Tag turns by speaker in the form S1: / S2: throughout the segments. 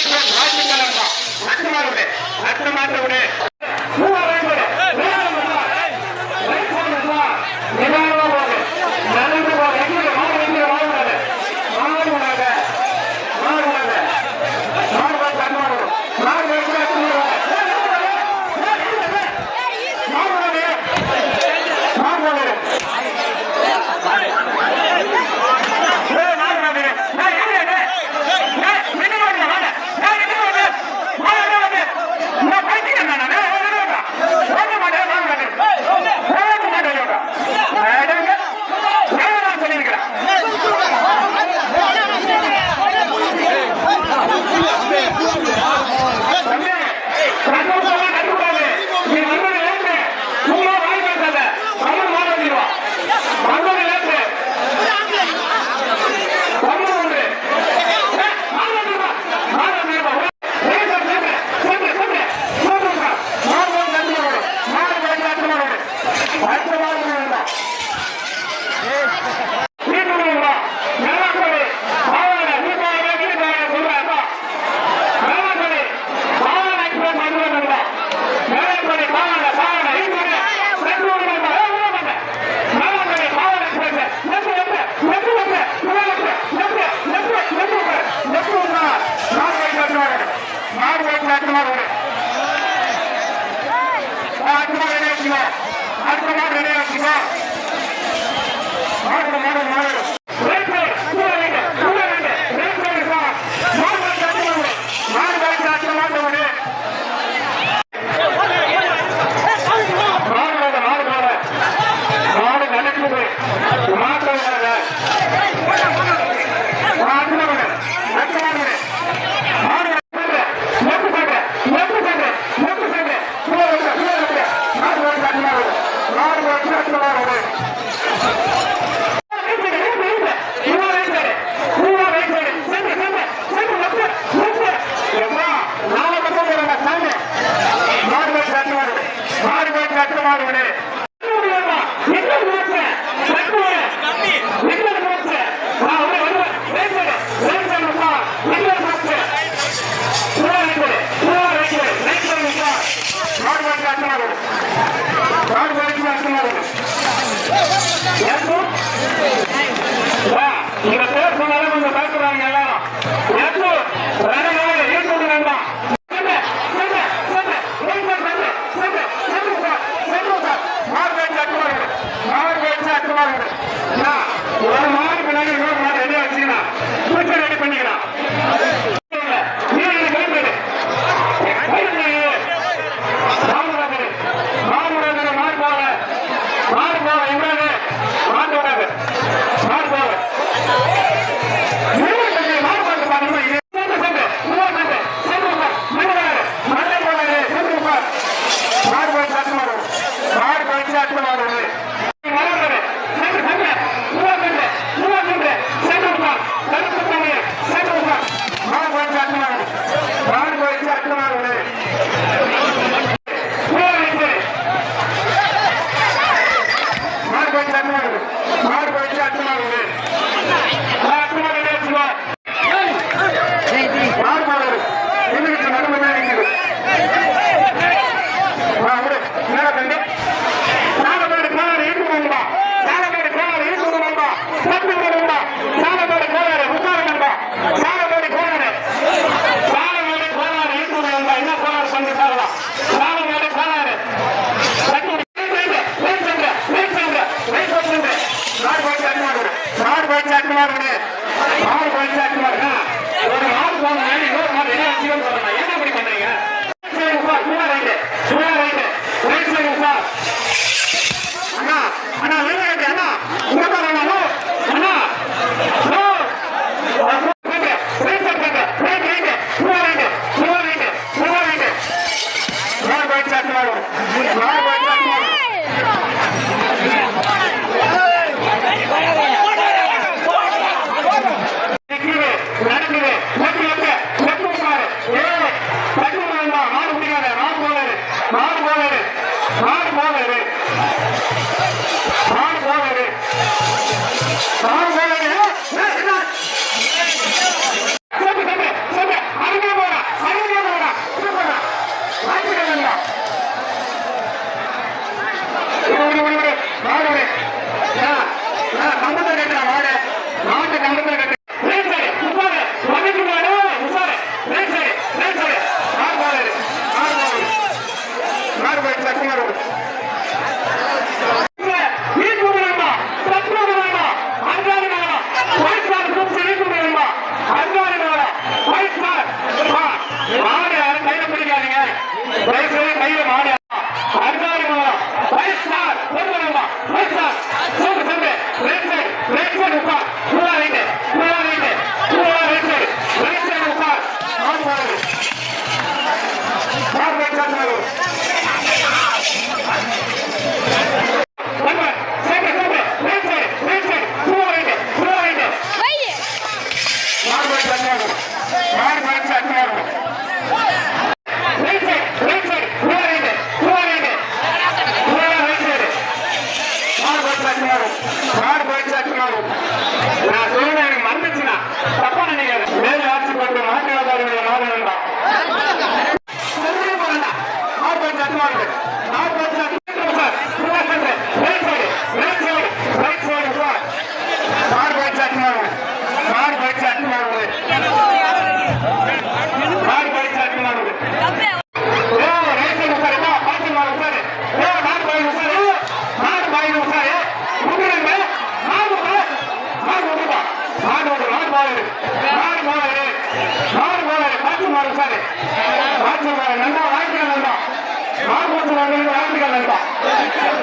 S1: வாழ்த்துக்கள் அம்மா அடுத்த விடு அடுத்த விடு I மாடு விடு. வாடு கம்பத்தில் கட்டுற வாடு நாட்டு கம்பத்தில் கட்டுற Let it go!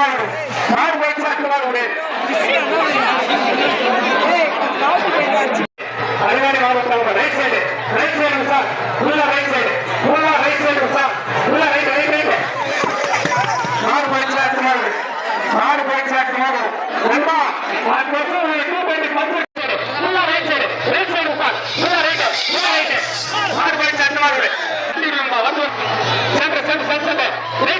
S1: పెట్టుకున్నాడు కారు బయట పెట్టుకున్నాడు అడగానే వాళ్ళు right side right side sir full right side full right side sir full right right right car బయట పెట్టుకున్నాడు కారు బయట పెట్టుకున్నాడు అమ్మా వాటి కోసం ఎక్కువ పెట్టి పంచు centre centre centre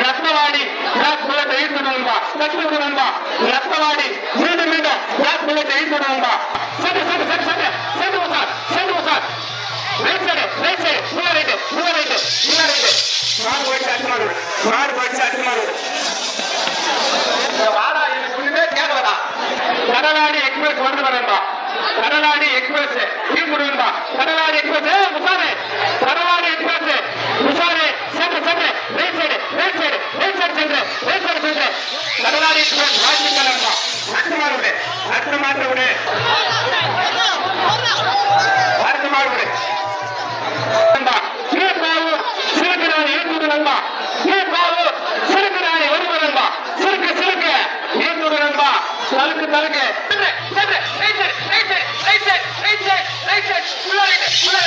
S1: Ratnavadi block bullet ಐದು ನಂಬ ಕಟ್ಟುಕು ನಂಬ ರತ್ನವಾಡಿ ಎರಡು ನಂಬ ಬ್ಲಾಕ್ ಬುಲೆಟ್ ಐದು ನಂಬ ಸರಿ ಸರಿ ಸರಿ ಸರಿ ಸರಿ ಹೊಸ ಸರಿ ಹೊಸ right side right side mower ಐತೆ ಮೂವರ್ ಐತೆ ಮೂವರ್ ಐತೆ ನಾಲ್ಕು ವರ್ಷ ಅಷ್ಟು ಮಾಡು ನಾಲ್ಕು ವರ್ಷ ಅಷ್ಟು ಮಾಡು ವಾರ வாடா எனக்கு ஒண்ணுமே கடலாடி எக்ஸ்பிரஸ் வந்து வரேன்பா கடலாடி எக்ஸ்பிரஸ் டீ முடியும்பா கடலாடி எக்ஸ்பிரஸ் முசாரே கடலாடி எக்ஸ்பிரஸ் முசாரே சென்று சென்று. Right side right side right side சென்று ரைட் சைடு சென்று. கடலாடி எக்ஸ்பிரஸ் வாசிக்கலாம்பா அடுத்த மாடு விடு. அடுத்த மாடு விடு. அடுத்த மாடு விடு. நண்பா தலுக்கு தலுக்கு சென்று, சென்று, right side, right side, right side, right side, right side. உள்ள right, உள்ள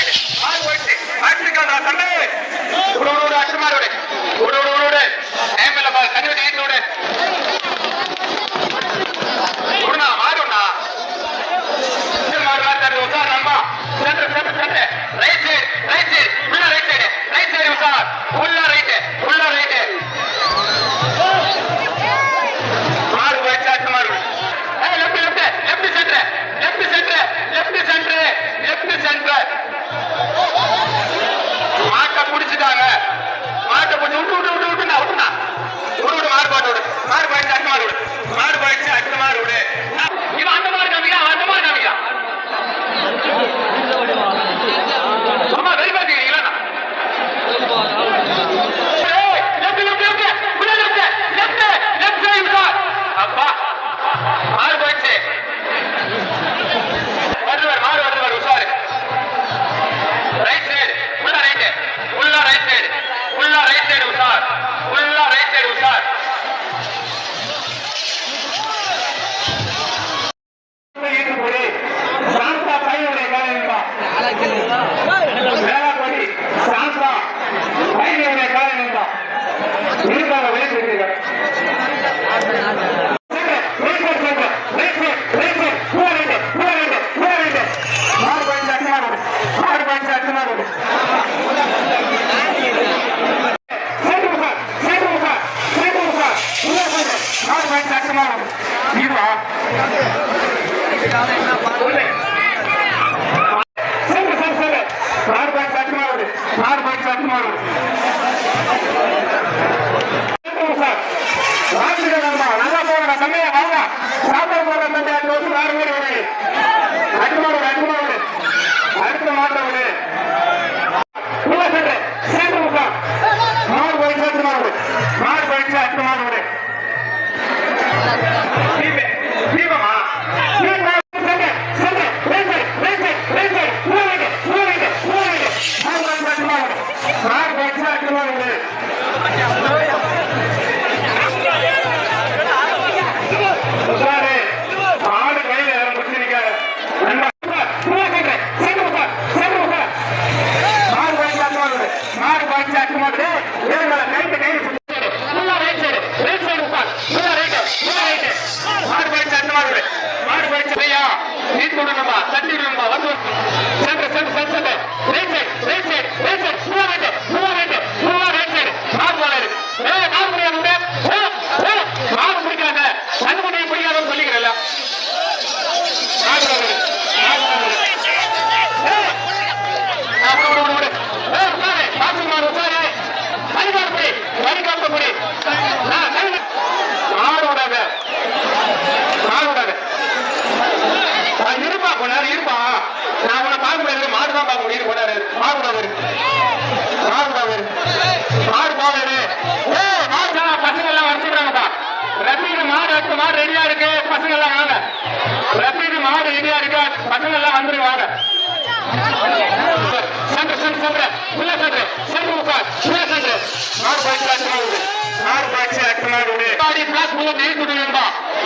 S1: Yeah. மாடு ரெடியா இருக்கு பசங்க எல்லாம் வந்துருங்க வாங்க சென்று சென்று சென்று உள்ள சென்று சென்று உட்கார் உள்ள சென்று மாடு போயிடுச்சு அடுத்த மாடு விடு. மாடு வாடி பிளாக் புல்லட் இழுத்துட்டு நண்பா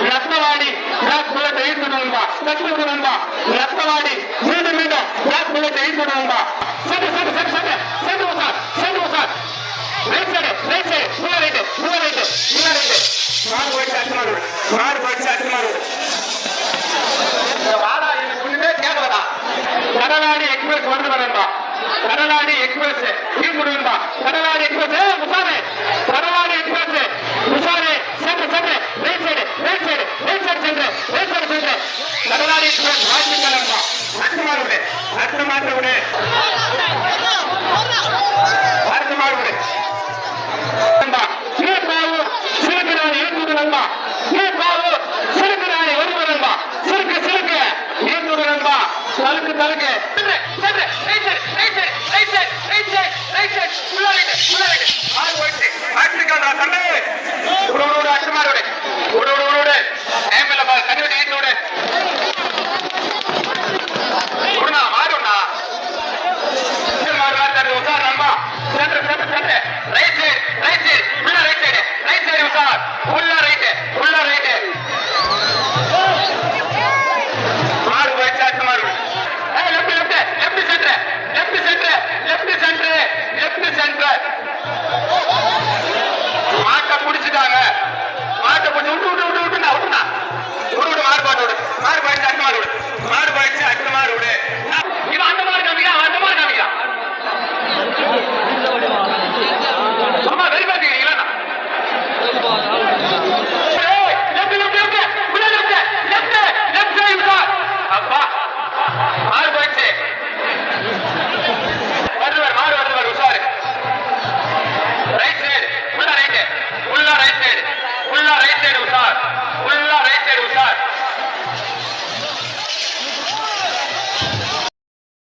S1: ரத்தவாடி பிளாக் புல்லட் இழுத்துட்டு நண்பா தட்டி நண்பா ரத்தவாடி மீண்டும் மீண்டும் பிளாக் புல்லட் இழுத்துட்டு நண்பா சென்று சென்று சென்று சென்று சென்று உட்கார் சென்று உட்கார் ரைட் சைடு ரைட் சைடு உள்ள ரைட்டு உள்ள ரைட்டு உள்ள ரைட்டு கடலாடி எக்ஸ்பிரஸ் வருது வரேன்பா கடலாடி எக்ஸ்பிரஸ் டீம் முடியும்பா கடலாடி எக்ஸ்பிரஸ் முசாரே கடலாடி எக்ஸ்பிரஸ் முசாரே சென்று சென்று. Right side right side right side சென்று ரைட் சைடு சென்று. கடலாடி எக்ஸ்பிரஸ் வாட்சி கலன்பா மாற்ற மாற்ற விடு மாற்ற மாற்ற விடு. Side, right side,